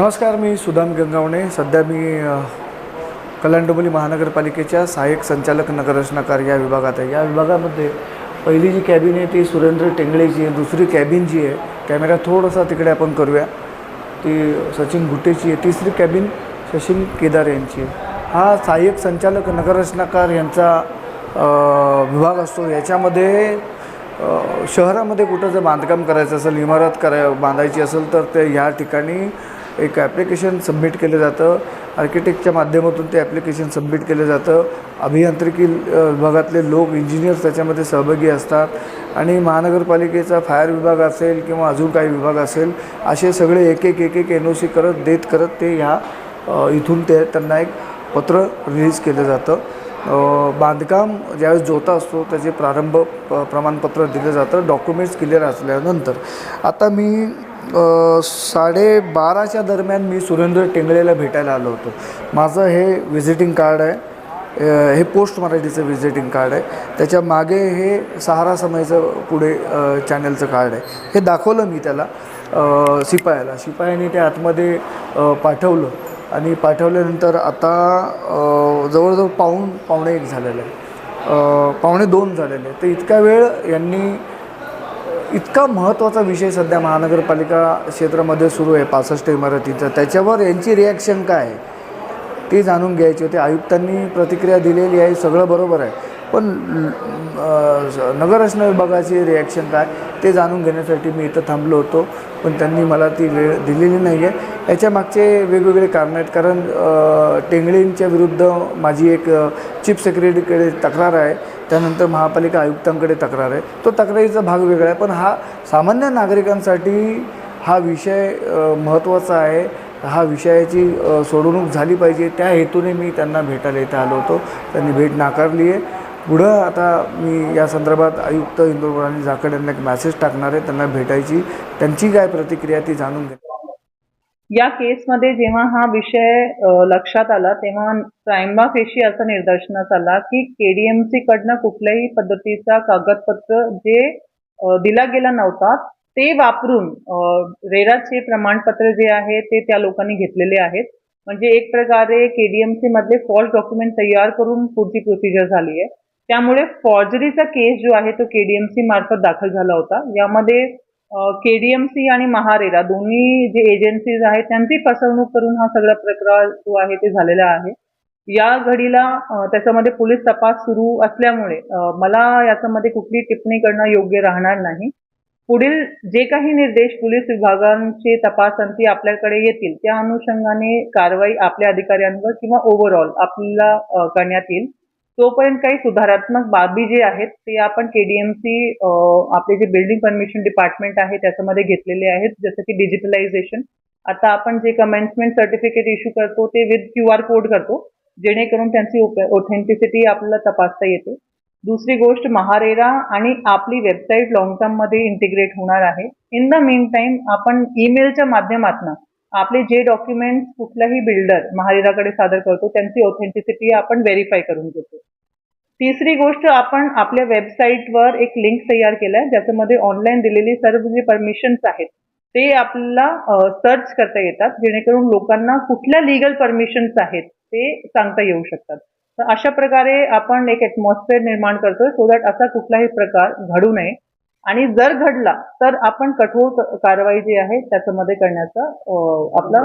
नमस्कार मी सुदाम गंगावणे. सध्या मी अ, कल्याण महानगरपालिकेच्या सहाय्यक संचालक नगररचनाकार या विभागात आहे. या विभागामध्ये पहिली जी कॅबिन आहे ती सुरेंद्र टेंगळेची आहे. दुसरी कॅबिन जी आहे कॅमेरा थोडासा तिकडे आपण करूया. ती सचिन गुट्टेची आहे. तिसरी कॅबिन सचिन केदार यांची आहे. हा सहाय्यक संचालक नगररचनाकार यांचा विभाग असतो. याच्यामध्ये शहरामध्ये कुठं जर बांधकाम करायचं असेल इमारत कराय बांधायची असेल तर ते ह्या ठिकाणी एक ॲप्लिकेशन सबमिट केलं जातं. आर्किटेक्टच्या माध्यमातून ते ॲप्लिकेशन सबमिट केलं जातं. अभियांत्रिकी विभागातले लोक इंजिनियर्स त्याच्यामध्ये सहभागी असतात. आणि महानगरपालिकेचा फायर विभाग असेल किंवा अजून काही विभाग असेल असे सगळे एक एक एक एक एन ओ सी करत देत करत ते ह्या इथून ते त्यांना एक पत्र रिलीज केलं जातं. बांधकाम ज्यावेळेस जोता असतो त्याचे प्रारंभ प- प्रमाणपत्र दिलं जातं. डॉक्युमेंट्स क्लिअर असल्यानंतर. आता मी साडेबाराच्या दरम्यान मी सुरेंद्र टेंगळेला भेटायला आलो होतो. माझं हे व्हिजिटिंग कार्ड आहे. हे पोस्ट मराठीचं व्हिजिटिंग कार्ड आहे. त्याच्यामागे हे सहारा समयचं पुढे चॅनलचं कार्ड आहे. हे दाखवलं मी त्याला शिपायाला शिपायाने ते आतमध्ये पाठवलं. आणि पाठवल्यानंतर आता जवळजवळ पाऊण पावणे एक झालेलं आहे. पावणे दोन झालेले आहे. तर इतका वेळ यांनी इतका महत्त्वाचा विषय सध्या महानगरपालिका क्षेत्रामध्ये सुरू आहे पासष्ट इमारतीचा. त्याच्यावर यांची रिॲक्शन काय आहे? ते जाणून घ्यायची होती. आयुक्तांनी प्रतिक्रिया दिलेली आहे सगळं बरोबर आहे. पण नगररचना विभागाची रिॲक्शन काय ते जाणून घेण्यासाठी मी इथं थांबलो होतो. पण त्यांनी मला ती वेळ दिलेली नाही आहे याच्या मागचे वेगवेगळे कारणं आहेत. कारण अ, टेंगळेंच्या विरुद्ध माझी एक चीफ सेक्रेटरीकडे तक्रार आहे. त्यानंतर महापालिका आयुक्तांकडे तक्रार आहे. तो तक्रारीचा भाग वेगळा आहे. पण हा सामान्य नागरिकांसाठी हा विषय महत्त्वाचा आहे. हा विषयाची सोडवणूक झाली पाहिजे. त्या हेतूने मी त्यांना भेटायला इथे आलो होतो. त्यांनी भेट नाकारली आहे. पुढं आता मी या संदर्भात आयुक्त इंदोरकर आणि झाकड यांना एक मॅसेज टाकणार आहे त्यांना भेटायची त्यांची काय प्रतिक्रिया ती जाणून घे. या केसमध्ये जेव्हा हा विषय लक्षात आला तेव्हा प्रायमा फेशी असं निर्दर्शनास आला की केडीएमसी कडनं कुठल्याही पद्धतीचा कागदपत्र जे दिला गेला नव्हता ते वापरून रेराचे प्रमाणपत्र जे आहे ते त्या लोकांनी घेतलेले आहेत. म्हणजे एक प्रकारे केडीएमसी मधले फॉल्ट डॉक्युमेंट तयार करून पुढची प्रोसिजर झाली आहे. त्यामुळे फॉर्जरीचा केस जो आहे तो केडीएमसी मार्फत दाखल झाला होता. यामध्ये केडीएमसी आणि महारेरा दोन्ही जे एजन्सीज आहेत त्यांची फसवणूक करून हा सगळा प्रकार जो आहे ते झालेला आहे. या घडीला त्याच्यामध्ये पोलीस तपास सुरू असल्यामुळे मला याच्यामध्ये कुठली टिप्पणी करणं योग्य राहणार नाही. पुढील जे काही निर्देश पोलीस विभागांचे तपासंती आपल्याकडे येतील त्या अनुषंगाने कारवाई आपल्या अधिकाऱ्यांवर किंवा ओव्हरऑल आपल्याला करण्यात येईल. तोपर्यंत काही सुधारात्मक बाबी जे आहेत ते आपण केडीएमसी आपले जे बिल्डिंग परमिशन डिपार्टमेंट आहे त्याच्यामध्ये घेतलेले आहेत जसं की डिजिटलायझेशन आता आपण जे कमेन्समेंट सर्टिफिकेट इश्यू करतो ते विथ क्यू आर कोड करतो जेणेकरून त्यांची ऑथेंटिसिटी आपल्याला तपासता येते. दुसरी गोष्ट महारेरा आणि आपली वेबसाईट लॉंग टर्ममध्ये इंटिग्रेट होणार आहे. इन द मेन टाइम आपण ईमेलच्या माध्यमातून आपले जे डॉक्युमेंट कुठलाही बिल्डर महारेराकडे सादर करतो त्यांची ऑथेंटिसिटी आपण व्हेरीफाय करून घेतो. तिसरी गोष्ट आपण आपल्या वेबसाईटवर एक लिंक तयार केलाय ज्याच्यामध्ये ऑनलाईन दिलेली सर्व जे परमिशन्स आहेत ते आपल्याला सर्च करता येतात जेणेकरून लोकांना कुठल्या लिगल परमिशन्स आहेत ते सांगता येऊ शकतात. तर अशा प्रकारे आपण एक ॲटमॉस्फिअर निर्माण करतोय सो दॅट असा कुठलाही प्रकार घडू नये. आणि जर घडला तर आपण कठोर कारवाई जी आहे त्याच्यामध्ये करण्याचा आपला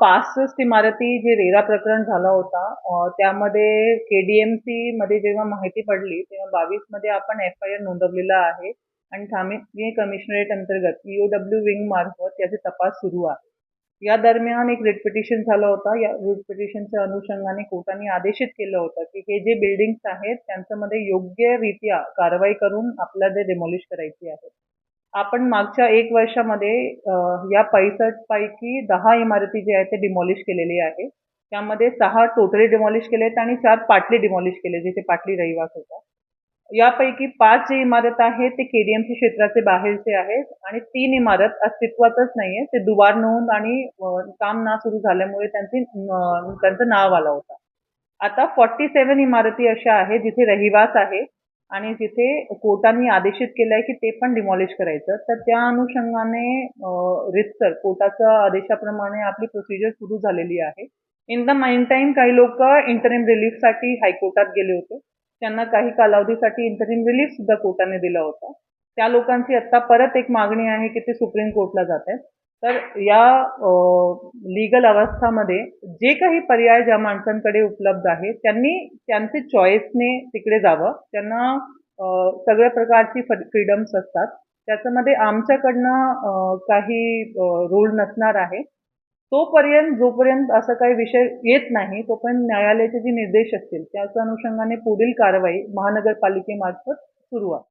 पासष्ट इमारती जे रेरा प्रकरण झालं होता त्यामध्ये केडीएमसी मध्ये जेव्हा माहिती पडली तेव्हा बावीसमध्ये आपण एफ आय आर नोंदवलेला आहे. आणि ठाणे कमिशनरेट अंतर्गत E ईओडब्ल्यू विंग मार्फत याचे तपास सुरू आहे. या दरम्यान एक रिट पिटिशन झालं होतं. या रिट पिटिशनच्या अनुषंगाने कोर्टाने आदेशित केलं होतं की हे जे बिल्डिंग्स आहेत त्यांच्यामध्ये योग्यरित्या कारवाई करून आपल्याला ते डिमॉलिश करायची आहे. आपण मागच्या एक वर्षामध्ये या पैसठ पैकी दहा इमारती जे आहेत ते डिमॉलिश केलेली आहे. त्यामध्ये सहा टोटली डिमॉलिश केलेत आणि चार पाटली डिमॉलिश केले जिथे पाटली रहिवास होता यापैकी पाच जे इमारत आहेत ते केडीएमसी क्षेत्राचे बाहेरचे आहेत आणि तीन इमारत अस्तित्वातच नाहीये. ते दुबार नोंद आणि काम ना सुरू झाल्यामुळे त्यांचे त्यांचं नाव आला होता. आता फॉर्टी सेव्हन इमारती अशा आहेत जिथे रहिवास आहे आणि जिथे कोर्टाने आदेशित केलं आहे की ते पण डिमॉलिश करायचं. तर त्या अनुषंगाने रितसर कोर्टाच्या आदेशाप्रमाणे आपली प्रोसिजर सुरू झालेली आहे. इन द माइन टाईम काही लोक इंटरनेम रिलीफसाठी हायकोर्टात गेले होते. त्यांना काही कालावधीसाठी इंटरिम रिलीफ सुद्धा कोर्टाने दिला होता. त्या लोकांची आता परत एक मागणी आहे की ते सुप्रीम कोर्टला जात आहेत. तर या लीगल अवस्थामध्ये जे काही पर्याय ज्या माणसांकडे उपलब्ध आहे त्यांनी त्यांचे चॉईसने तिकडे जावं. त्यांना सगळ्या प्रकारची फ्रीडम्स असतात. त्याच्यामध्ये आमच्याकडनं काही रूल नसणार आहे. तोपर्यंत जोपर्यंत असं काही विषय येत नाही तोपर्यंत न्यायालयाचे जे निर्देश असतील त्याच अनुषंगाने पुढील कारवाई महानगरपालिकेमार्फत सुरू आहे.